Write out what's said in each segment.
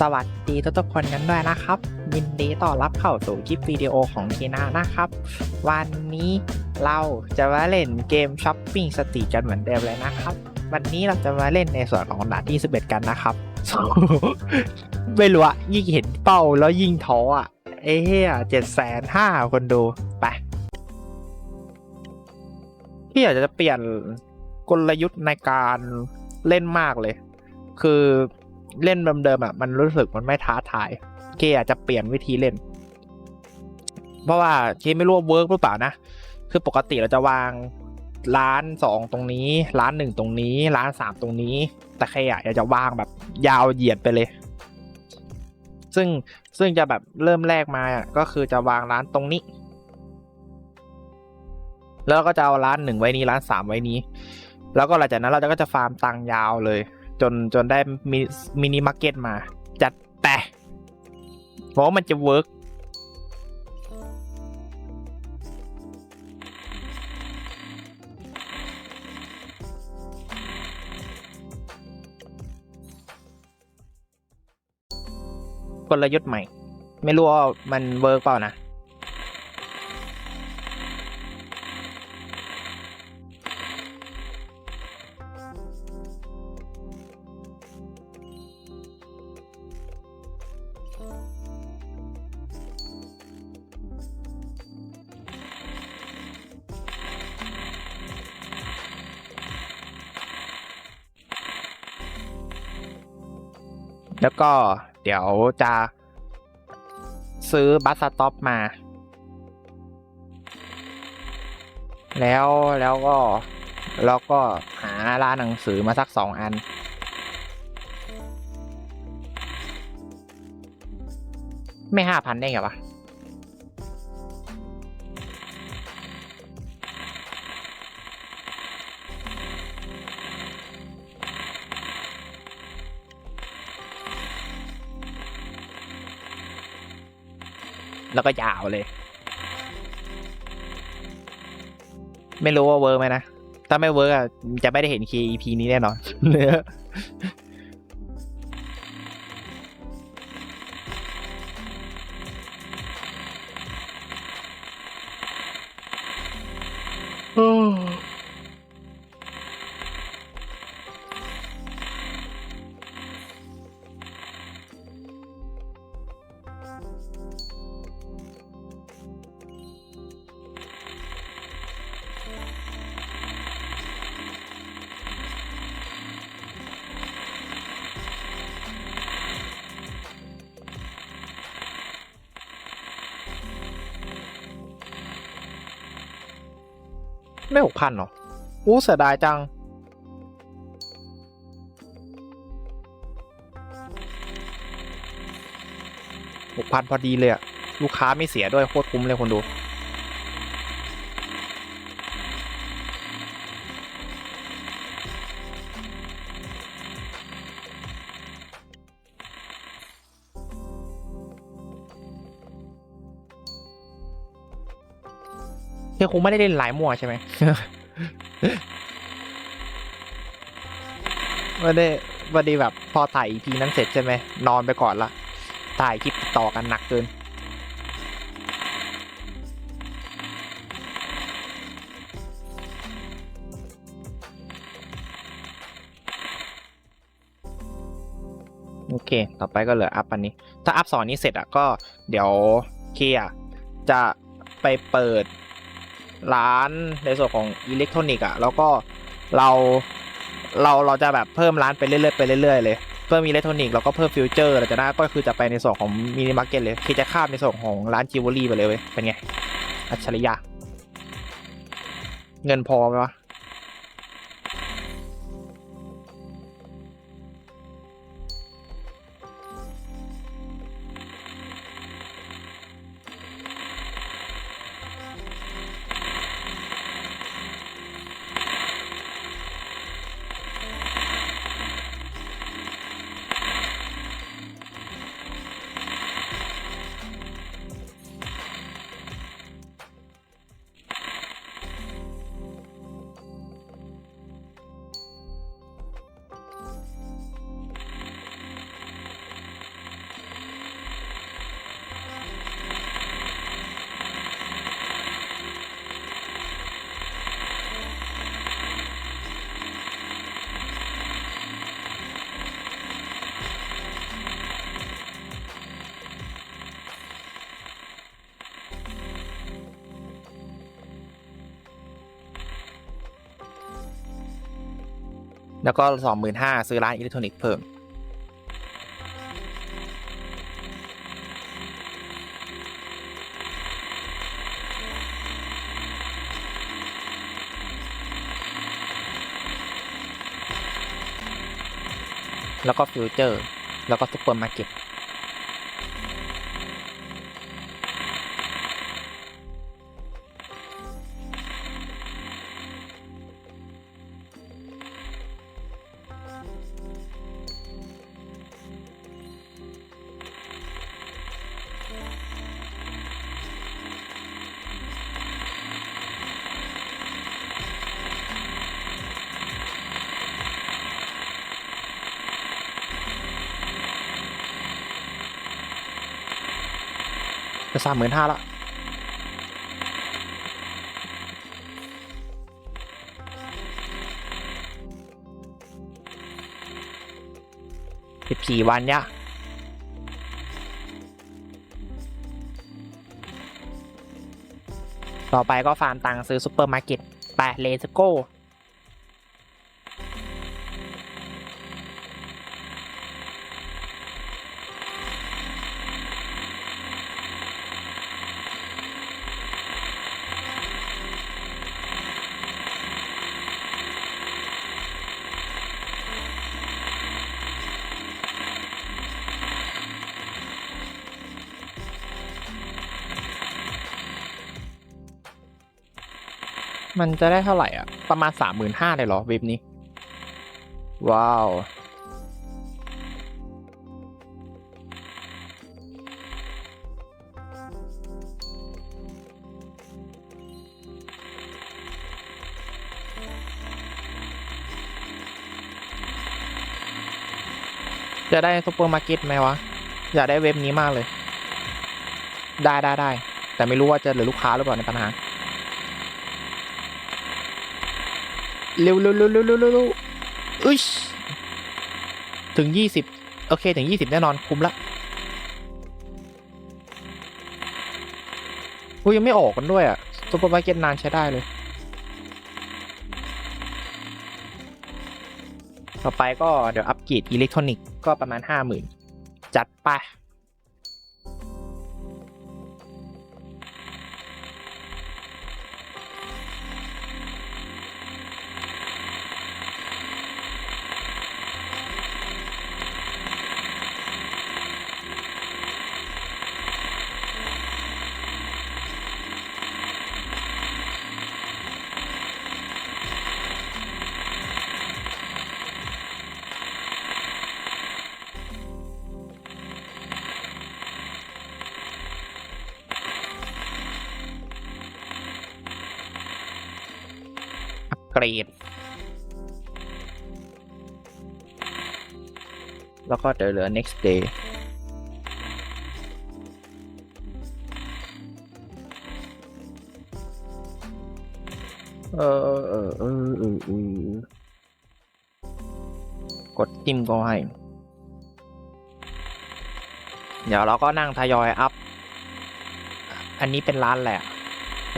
สวัสดีทุกๆคนกันด้วยนะครับ ยินดีต้อนรับเข้าสู่คลิปวิดีโอของทีน่านะครับ วันนี้เราจะมาเล่นเกมช้อปปิ้งสตรีกันเหมือนเดิมเลยนะครับ วันนี้เราจะมาเล่นในส่วนของด่าที่ 11 กันนะครับ ไม่รู้อะยิ่งเห็นเป้าแล้วยิ่งท้ออะเอ้เหี้ยเจ็ดแสนห้าคนดูไปพี่อยากจะเปลี่ยนกลยุทธ์ในการเล่นมากเลย คือ เล่นเดิมๆอะมันรู้สึกมันไม่ท้าทายเคอาจจะเปลี่ยนวิธีเล่น เพราะว่าเคไม่รู้ว่าเวิร์กหรือเปล่านะ คือปกติเราจะวางร้านสองตรงนี้ ร้านหนึ่งตรงนี้ ร้านสามตรงนี้ แต่เคอยากจะวางแบบยาวเหยียดไปเลย ซึ่งซึ่งจะแบบเริ่มแรกมาอะก็คือจะวางร้านตรงนี้ แล้วก็จะเอาร้านหนึ่งไว้นี้ร้านสามไว้นี้ แล้วก็หลังจากนั้นเราก็จะฟาร์มตังค์ยาวเลย จนจนได้มิมินิมาร์เก็ตมา จัดแต่เพราะมันจะเวิร์กกลยุทธ์ใหม่ ไม่รู้ว่ามันเวิร์กเปล่านะ แล้วก็เดี๋ยวจะซื้อบัสสต็อปมา แล้วแล้วก็แล้วก็หาร้านหนังสือมาสักสองอัน ไม่ห้าพันได้ไงวะ แล้วก็ยาวเลย ไม่รู้ว่าเวิร์กไหมนะ ถ้าไม่เวิร์กอะจะไม่ได้เห็น KEP นี้แน่นอนเนื้อ ไม่หกพันหรออู้เสียดายจัง หกพันพอดีเลยอะลูกค้าไม่เสียด้วยโคตรคุ้มเลยคนดู ธอคงไม่ได้เล่นหลายมั่วใช่ไหมวันนี้วันนี้แบบพอถ่าย EP นั้นเสร็จใช่ไหมนอนไปก่อนละถ่ายคลิปต่อกันหนักเกินโอเค ต่อไปก็เหลืออัพอันนี้ ถ้าอัพสอนนี้เสร็จอะก็เดี๋ยวเคอะจะไปเปิด ร้านในส่วนของอิเล็กทรอนิกส์อะแล้วก็เราเราเราจะแบบเพิ่มร้านไปเรื่อยๆไปเรื่อยๆเลยเพิ่มอิเล็กทรอนิกส์แล้วก็เพิ่มฟิวเจอร์แล้วจากนั้นก็คือจะไปในส่วนของมินิมาร์เก็ตเลยคือจะข้ามในส่วนของร้านจิวเวลรี่ไปเลยเว้ยเป็นไงอัจฉริยะเงินพอไหมวะ แล้วก็สองหมื่นห้าซื้อร้านอิเล็กทรอนิกส์เพิ่มแล้วก็ฟิวเจอร์ แล้วก็ซุปเปอร์มาร์เก็ต จะสามหมื่นห้าละสิบสี่วันยะต่อไปก็ฟาร์มตังค์ซื้อซุปเปอร์มาร์เก็ตไปเลสโก้ มันจะได้เท่าไหร่อะ ประมาณสามหมื่นห้าเลยเหรอเว็บนี้ ว้าว จะได้ซุปเปอร์มาร์เก็ตไหมวะ อยากได้เว็บนี้มากเลย ได้ได้ได้ แต่ไม่รู้ว่าจะเหลือลูกค้าหรือเปล่าในปัญหา เร็วเร็วเร็วเร็วเร็วเร็วเร็วอุ๊ยถึงยี่สิบโอเค ถึงยี่สิบแน่นอน คุ้มละกูยังไม่ออกกันด้วยอะซุปเปอร์มาร์เก็ตนานใช้ได้เลย ต่อไปก็เดี๋ยวอัปเกรดอิเล็กทรอนิกส์ก็ประมาณห้าหมื่นจัดไป รด แล้วก็เดี๋ยวเหลือ next day เออเออเออเออเออกดจิ้มก็ให้ เดี๋ยวเราก็นั่งทยอยอัพ อันนี้เป็นร้านแหละ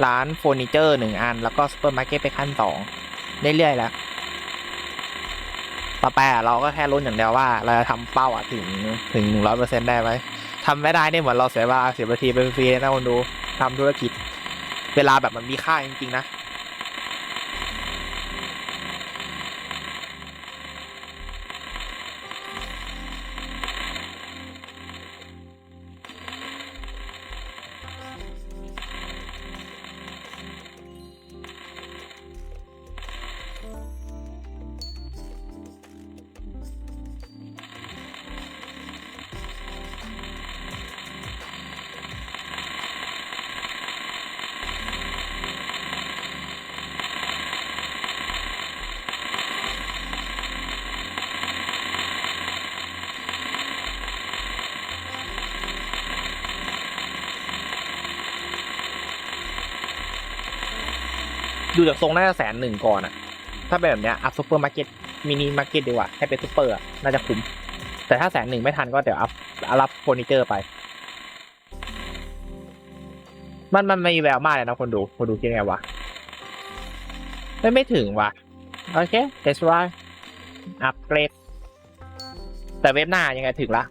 ร้านเฟอร์นิเจอร์หนึ่งอัน แล้วก็ซูเปอร์มาร์เก็ตไปขั้นสอง เรื่อยๆแล้วต่อไปะเราก็แค่ลุ้นอย่างเดียวว่า เราจะทำเป้าอะถึงถึงร้อยเปอร์เซ็นต์ได้ไหมทำไม่ได้เนี่ยเหมือนเราเสียเวลาเสียนาทีเป็นฟรีนะคนดูทำธุรกิจ เวลาแบบมันมีค่าจริงๆนะ ดูจากทรงน่าจะแสนหนึ่งก่อนอะถ้าเป็นแบบเนี้ยอัพซูเปอร์มาร์เก็ตมินิมาร์เก็ตดีกว่าให้เป็นซูเปอร์น่าจะคุ้ม แต่ถ้าแสนหนึ่งไม่ทันก็เดี๋ยวอัพรับเฟอร์นิเจอร์ไป มันมันไม่มีแววมากเลยนะคนดูคนดูคิดไงวะไม่ไม่ถึงวะโอเค that's right อัปเกรดแต่เว็บหน้ายังไงถึงละ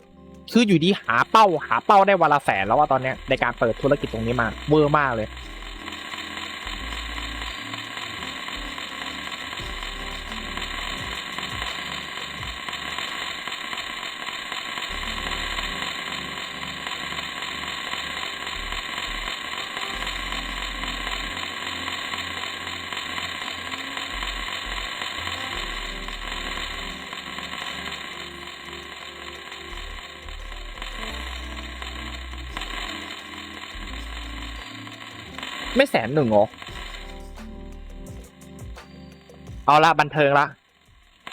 คืออยู่ดีหาเป้าหาเป้าได้วันละแสนแล้วว่าตอนเนี้ยในการเปิดธุรกิจตรงนี้มาเวอร์มากเลย ไม่แสนหนึ่งหรอ เอาละบันเทิงละ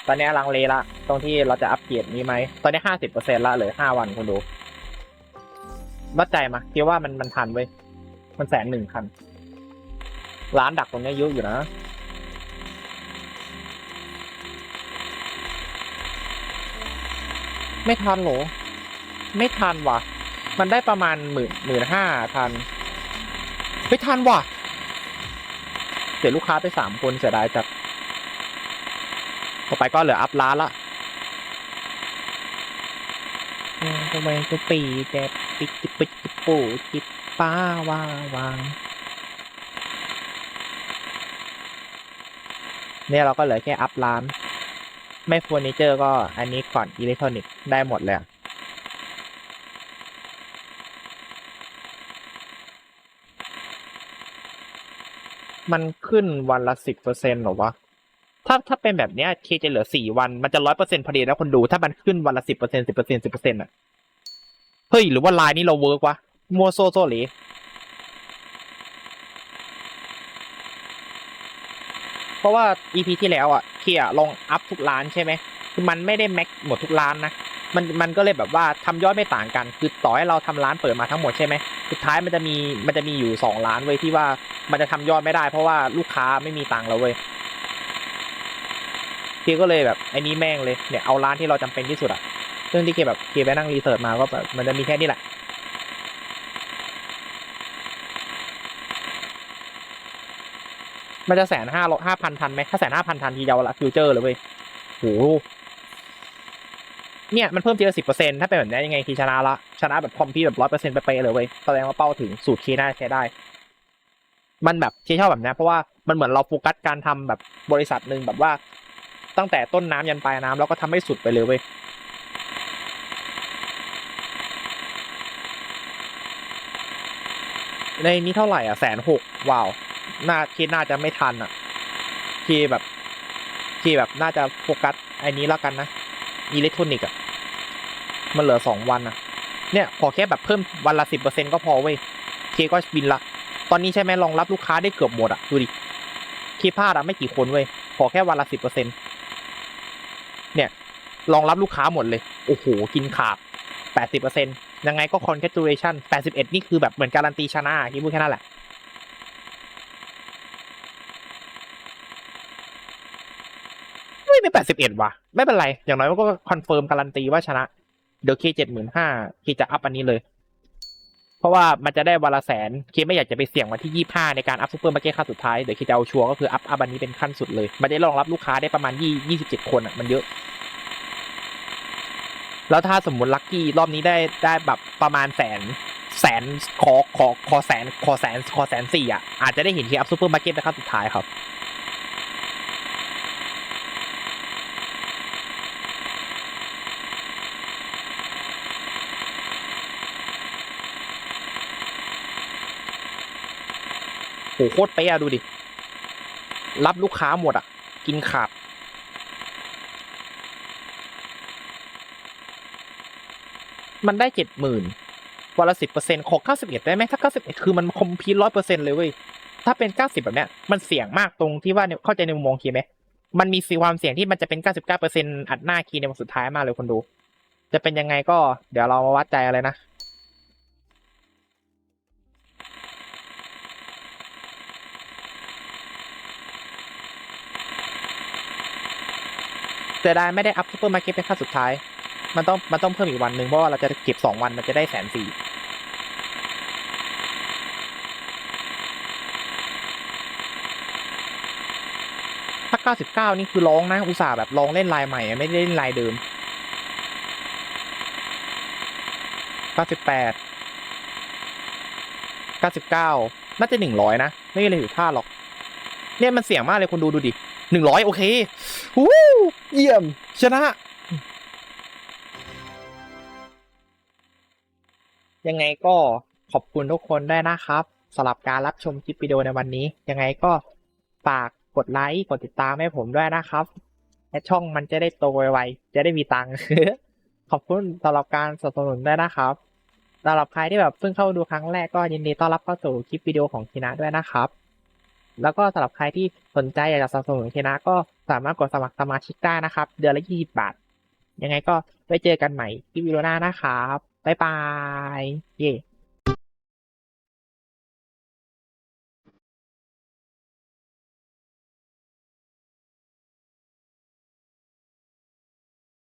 ตอนนี้ลังเลละ ตรงที่เราจะอัปเกรดนี้ไหม ตอนนี้ห้าสิบเปอร์เซ็นละเหลือห้าวันคุณดูวัดใจมาคิดว่ามันมันทันเว้ย มันแสนหนึ่งคัน ร้านดักตรงนี้เยอะอยู่นะไม่ทันหรอ ไม่ทันว่ะ มันได้ประมาณหมื่นหมื่นห้าทัน ไม่ทันว่ะเสียลูกค้าไปสามคนเสียดายจัดต่อไปก็เหลืออัพร้านละทำไมกูปีแต่ปิดจิปิดจิปูจิป้าว่าวางเนี่ยเราก็เหลือแค่อัพร้าน ไม่เฟอร์นิเจอร์ก็อันนี้ก่อนอิเล็กทรอนิกส์ได้หมดเลย มันขึ้นวันละสิบเปอร์เซ็นต์หรอวะ ถ้าถ้าเป็นแบบเนี้ยเคจะเหลือสี่วัน มันจะร้อยเปอร์เซ็นต์พอดีนะคนดูถ้ามันขึ้นวันละสิบเปอร์เซ็นต์สิบเปอร์เซ็นต์สิบเปอร์เซ็นต์อะ เฮ้ย หรือว่าไลน์นี้เราเวิร์กวะ มัวโซโซหรือเพราะว่า EP ที่แล้วอะเคอะลองอัพทุกร้านใช่ไหม คือมันไม่ได้แม็กหมดทุกร้านนะ มันมันก็เลยแบบว่าทำยอดไม่ต่างกัน คือต่อให้เราทำร้านเปิดมาทั้งหมดใช่ไหมสุดท้ายมันจะมีมันจะมีอยู่สองร้านเว้ยที่ว่ามันจะทำยอดไม่ได้ เพราะว่าลูกค้าไม่มีตังค์แล้วเว้ยเคก็เลยแบบไอ้นี้แม่งเลยเนี่ยเอาร้านที่เราจำเป็นที่สุดอะซึ่งที่เคแบบเคไปนั่งรีเสิร์ชมาก็แบบมันจะมีแค่นี้แหละมันจะแสนห้าห้าพันทันไหมถ้าแสนห้าพันทันทีเดียวละฟิวเจอร์เลยเว้ยโห เนี่ยมันเพิ่มทีละสิบเปอร์เซ็นต์ถ้าเป็นแบบนี้ยังไงคีชนะละชนะแบบคอมพีแบบร้อยเปอร์เซ็นต์ไปเลยเว้ยแสดงว่าเป้าถึงสูตรเคน่าใช้ได้ มันแบบเคชอบแบบนี้เพราะว่ามันเหมือนเราโฟกัสการทำแบบบริษัทหนึ่งแบบว่าตั้งแต่ต้นน้ำยันปลายน้ำแล้วก็ทำให้สุดไปเลยเว้ยในนี้เท่าไหร่อะแสนหกว้าว น่าคิดน่าจะไม่ทันอะคีแบบคีแบบน่าจะโฟกัสไอ้นี้แล้วกันนะ อิเล็กทรอนิกส์อะ มันเหลือสองวันอะ เนี่ยขอแค่แบบเพิ่มวันละสิบเปอร์เซ็นก็พอเว้ย เคก็บินละ ตอนนี้ใช่ไหมรองรับลูกค้าได้เกือบหมดอะ ดูดิ เคพลาดอะไม่กี่คนเว้ย ขอแค่วันละสิบเปอร์เซ็นเนี่ยรองรับลูกค้าหมดเลย โอ้โห กินขาดแปดสิบเปอร์เซ็นยังไงก็ congratulation แปดสิบเอ็ดนี่คือแบบเหมือนการันตีชนะที่พูดแค่นั้นแหละ ไม่เป็นแปดสิบเอ็ดว่ะ ไม่เป็นไร อย่างน้อยมันก็คอนเฟิร์มการันตีว่าชนะ เดี๋ยวเคเจ็ดหมื่นห้าเคจะอัพอันนี้เลย เพราะว่ามันจะได้วันละแสนเคไม่อยากจะไปเสี่ยงวันที่ยี่ห้าในการอัพซูเปอร์มาร์เก็ตขั้นสุดท้าย เดี๋ยวเคจะเอาชัวร์ก็คืออัพอัพอันนี้เป็นขั้นสุดเลย มันจะรองรับลูกค้าได้ประมาณยี่ยี่สิบเจ็ดคนอะมันเยอะ แล้วถ้าสมมติลัคกี้รอบนี้ได้ได้แบบประมาณแสนแสนขอขอขอแสนขอแสนขอแสนสี่อะอาจจะได้เห็นเคอัพซูเปอร์มาร์เก็ตในขั้นสุดท้ายครับ หโคตรเป๊ะดูดิ รับลูกค้าหมดอะ กินขาด มันได้เจ็ดหมื่นวันละสิบเปอร์เซ็นต์ขอเก้าสิบเอ็ดได้ไหมถ้าเก้าสิบเอ็ดคือมันคอมพีร้อยเปอร์เซ็นต์เลยเว้ย ถ้าเป็นเก้าสิบแบบเนี้ย มันเสี่ยงมากตรงที่ว่าเนี่ยเข้าใจในมุมมองคียไหม มันมีความเสี่ยงที่มันจะเป็นเก้าสิบเก้าเปอร์เซ็นต์อัดหน้าคีย์ในวันสุดท้ายมากเลยคนดู จะเป็นยังไงก็เดี๋ยวเรามาวัดใจอะไรนะ สียดายไม่ได้อัพซูเปอร์มาร์เก็ตเป็นขั้นสุดท้าย มันต้องมันต้องเพิ่มอีกวันหนึ่งเพราะว่าเราจะเก็บสองวันมันจะได้แสนสี่ถ้าาสิบเก้านี่คือร้องนะอุตส่าห์แบบลองเล่นลายใหม่ไม่ได้เล่นลายเดิมเก้าสิบแปดเก้าสิบเก้าน่าจะหนึ่งร้อยนะ ไม่เลยถือท่าหรอก เนี่ยมันเสี่ยงมากเลยคุณดูดูดิหนึ่งร้อยโอเค ฮู้เยี่ยม ชนะ ยังไงก็ขอบคุณทุกคนด้วยนะครับสำหรับการรับชมคลิปวิดีโอในวันนี้ ยังไงก็ฝากกดไลค์กดติดตามให้ผมด้วยนะครับและช่องมันจะได้โตไวๆจะได้มีตังค์ขอบคุณสำหรับการสนับสนุนด้วยนะครับสำหรับใครที่แบบเพิ่งเข้าดูครั้งแรกก็ยินดีต้อนรับเข้าสู่คลิปวิดีโอของคีนะด้วยนะครับ แล้วก็สำหรับใครที่สนใจอยากจะสนับสนุนคีนะก็ สามารถกดสมัครสมาชิกได้นะครับ เดือนละ20บาท ยังไงก็ไว้เจอกันใหม่ที่วิดีโอหน้านะครับ บ๊ายบาย เย่